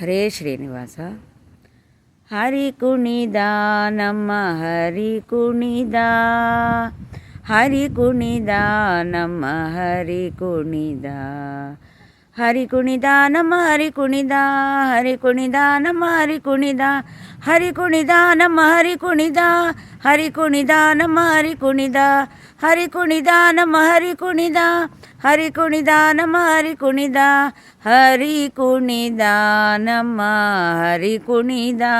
ಹರೇ ಶ್ರೀನಿವಾಸ. ಹರಿ ಕುಣಿದ ನಮ್ಮ ಹರಿ ಕುಣಿದ. ಹರಿ ಕುಣಿದ ನಮ್ಮ ಹರಿ ಕುಣಿದ. హరి కుణిదానం హరి కుణిదా హరి కుణిదానం హరి కుణిదా హరి కుణిదానం హరి కుణిదా హరి కుణిదానం హరి కుణిదా హరి కుణిదానం హరి కుణిదా హరి కుణిదానం హరి కుణిదా హరి కుణిదానమ్మ హరి కుణిదా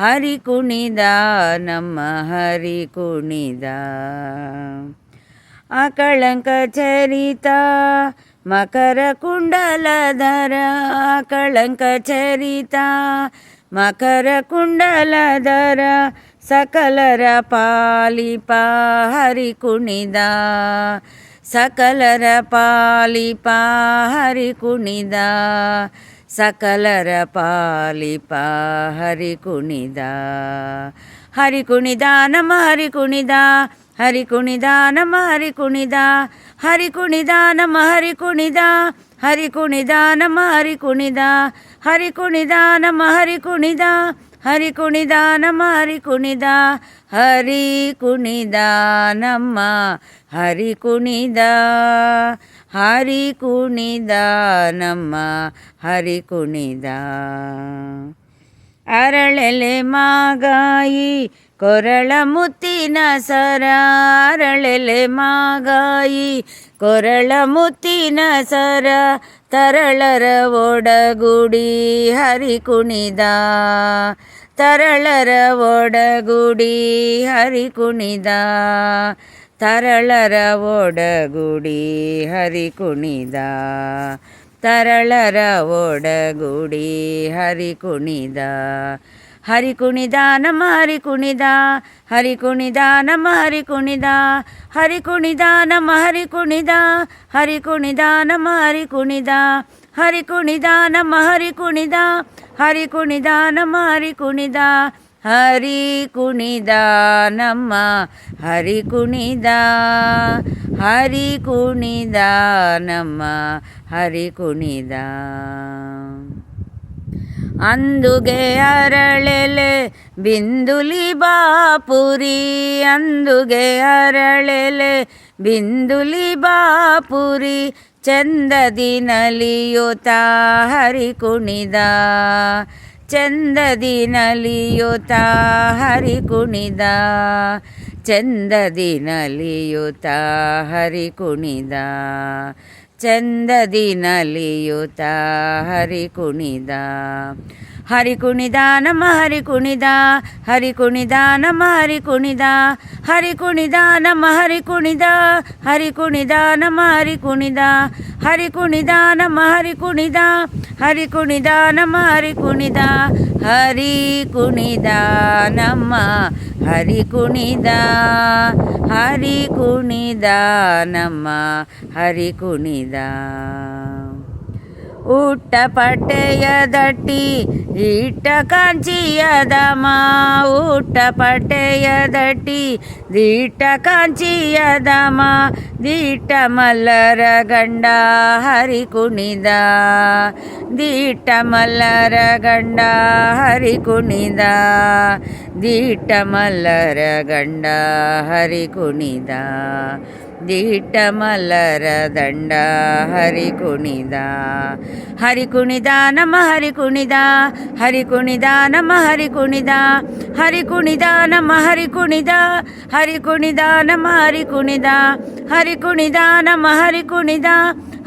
హరి కుణిదానమ్మ హరి కుణిదా అకళంక చరిత మకర కుండలధర కళంక చరిత. మకర కుండలధర సకలర పాలిప హరి కుణిద. సకలర పాలిప హరి కుణిద. సకలర పాలిప హరి హరి కుణిదానమ హరి కుణిదా హరి కుణిదానమ హరి కుణిదా హరి కుణిదానమ హరి కుణిదా హరి కుణిదానమ హరి కుణిదా హరి కుణిదానమ హరి కుణిదా హరి కుణిదానమ హరి కుణిదా హరి కుణిదానమ్మ హరి కుణిదా హరి కుణిదానమ్మ హరి కుణిదా ಅರಳೆಲೆ ಮಾಗಾಯಿ ಕೊರಳ ಮುತ್ತಿನ ಸರ ಅರಳೆಲೆ ಮಾಗಾಯಿ ಕೊರಳ ಮುತ್ತಿನ ಸರ ತರಳರ ಒಡಗುಡಿ ಹರಿ ಕುಣಿದ ತರಳರ ಒಡಗುಡಿ ಹರಿ ಕುಣಿದ ತರಳರ ಒಡಗುಡಿ ಹರಿ ಕುಣಿದ ತರಳರ ಒಡಗುಡಿ ಹರಿ ಕುಣಿದ ಹರಿ ಕುಣಿದ ನಮ್ಮ ಹರಿ ಕುಣಿದ ಹರಿ ಕುಣಿದ ನಮ್ಮ ಹರಿ ಕುಣಿದ ಹರಿ ಕುಣಿದ ನಮ್ಮ ಹರಿ ಕುಣಿದ ಹರಿ ಕುಣಿದ ನಮ್ಮ ಹರಿ ಕುಣಿದ ಹರಿ ಕುಣಿದ ನಮ್ಮ ಹರಿ ಕುಣಿದ ಹರಿ ಕುಣಿದ ನಮ್ಮ ಹರಿ ಕುಣಿದ ಹರಿ ಕುಣಿದ ನಮ್ಮ ಹರಿ ಕುಣಿದ ಹರಿ ಕುಣಿದ ನಮ್ಮ ಹರಿ ಕುಣಿದ. ಅಂದುಗೆ ಅರಳೆಲೆ ಬಿಂದುಲಿ ಬಾಪುರಿ, ಅಂದುಗೆ ಅರಳೆಲೆ ಬಿಂದುಲಿ ಬಾಪುರಿ, ಚಂದದಿನಲಿಯುತ ಹರಿ ಕುಣಿದ. ಚಂದದಿ ನಲಿಯುತ ಹರಿ ಕುಣಿದ ಚಂದದಿ ನಲಿಯುತ ಹರಿ ಕುಣಿದ ಚಂದದಿ ನಲಿಯುತ ಹರಿ ಕುಣಿದ హరి కుణిదానమ హరి కుణిదా హరి కుణిదానమ హరి కుణిదా హరి కుణిదానమ హరి కుణిదా హరి కుణిదానమ హరి కుణిదా హరి కుణిదానమ హరి కుణిదా హరి కుణిదానమ హరి కుణిదా హరి కుణిదానమ్మ హరి కుణిదా హరి కుణిదానమ్మ హరి కుణిదా ಉಟ್ಟ ಪಟ್ಟೆಯದಟ್ಟಿ ಇಟ್ಟ ಕಾಂಚಿಯದ ಮಾ ಉಟ್ಟ ಪಟ್ಟೆಯದಟ್ಟಿ ದಿಟ್ಟ ಕಾಂಚಿಯದ ಮಾ ದಿಟ್ಟ ಮಲ್ಲರ ಗಂಡ ಹರಿ ಕುಣಿದ ದಿಟ್ಟ ಮಲ್ಲರ ಗಂಡ ಹರಿ ಕುಣಿದ ದಿಟ್ಟ ಮಲ್ಲರ ಗಂಡ ಹರಿ ಕುಣಿದ ದೀಟ ಮಲ್ಲರ ದಂಡ ಹರಿ ಕುಣಿದ ಹರಿ ಕುಣಿದ ನಮ್ಮ ಹರಿ ಕುಣಿದ ಹರಿ ಕುಣಿದ ನಮ್ಮ ಹರಿ ಕುಣಿದ ಹರಿ ಕುಣಿದ ನಮ್ಮ ಹರಿ ಕುಣಿದ ಹರಿ ಕುಣಿದ ನಮ್ಮ ಹರಿ ಕುಣಿದ ಹರಿ ಕುಣಿದ ನಮ್ಮ ಹರಿ ಕುಣಿದ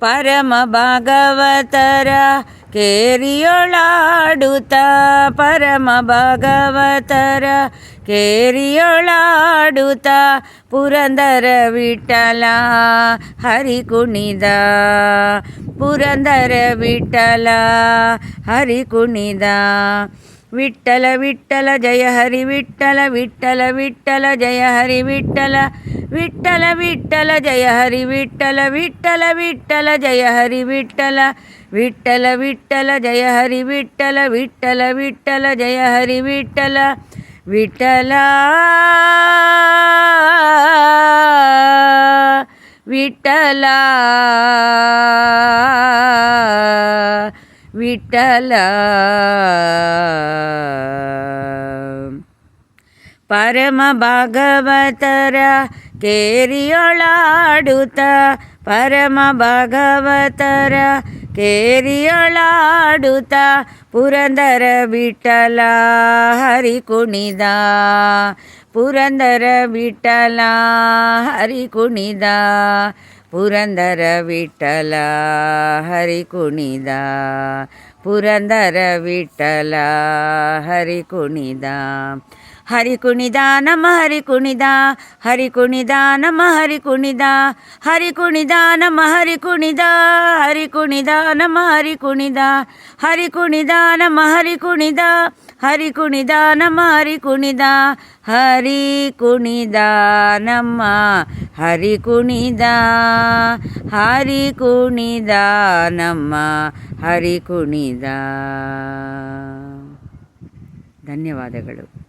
ಪರಮ ಭಾಗವತರ ಕೇರಿಯೊಳಾಡುತ್ತ ಪರಮ ಭಾಗವತರ ಕೇರಿಯೊಳಾಡುತ್ತ ಪುರಂದರ ವಿಠಲ ಹರಿ ಕುಣಿದ ಪುರಂದರ ವಿಠಲ ಹರಿ ಕುಣಿದ ವಿಠಲ ವಿಠಲ ಜಯ ಹರಿ ವಿಠಲ ವಿಠಲ ವಿಠಲ ಜಯ ಹರಿ ವಿಠಲ విట్టల విట్టల జయ హరి విట్టల విట్టల విట్టల జయ హరి విట్టల విట్టల విట్టల జయ హరి విట్టల విట్టల విట్టల జయ హరి విట్టల విఠల విఠల విఠల పరమ భాగవతర ಕೇರಿಯೊಳಾಡುತ್ತ ಪರಮ ಭಾಗವತರ ಕೇರಿಯೊಳಾಡುತ್ತ ಪುರಂದರ ವಿಠಲ ಹರಿ ಕುಣಿದ ಪುರಂದರ ವಿಠಲ ಹರಿ ಕುಣಿದ ಪುರಂದರ ವಿಠಲ ಹರಿ ಕುಣಿದ ಪುರಂದರ ವಿಠಲ ಹರಿ ಕುಣಿದ ಹರಿ ಕುಣಿದ ನಮ ಹರಿ ಕುಣಿದ ಹರಿ ಕುಣಿದ ನಮ ಹರಿ ಕುಣಿದ ಹರಿ ಕುಣಿದ ನಮ ಹರಿ ಕುಣಿದ ಹರಿ ಕುಣಿದ ನಮ ಹರಿ ಕುಣಿದ ಹರಿ ಕುಣಿದ ನಮ ಹರಿ ಕುಣಿದ ಹರಿ ಕುಣಿದ ನಮ ಹರಿ ಕುಣಿದ ಹರಿ ಕುಣಿದ ನಮ್ಮ ಹರಿ ಕುಣಿದ ಹರಿ ಕುಣಿದ ನಮ್ಮ ಹರಿ ಕುಣಿದ ಧನ್ಯವಾದಗಳು.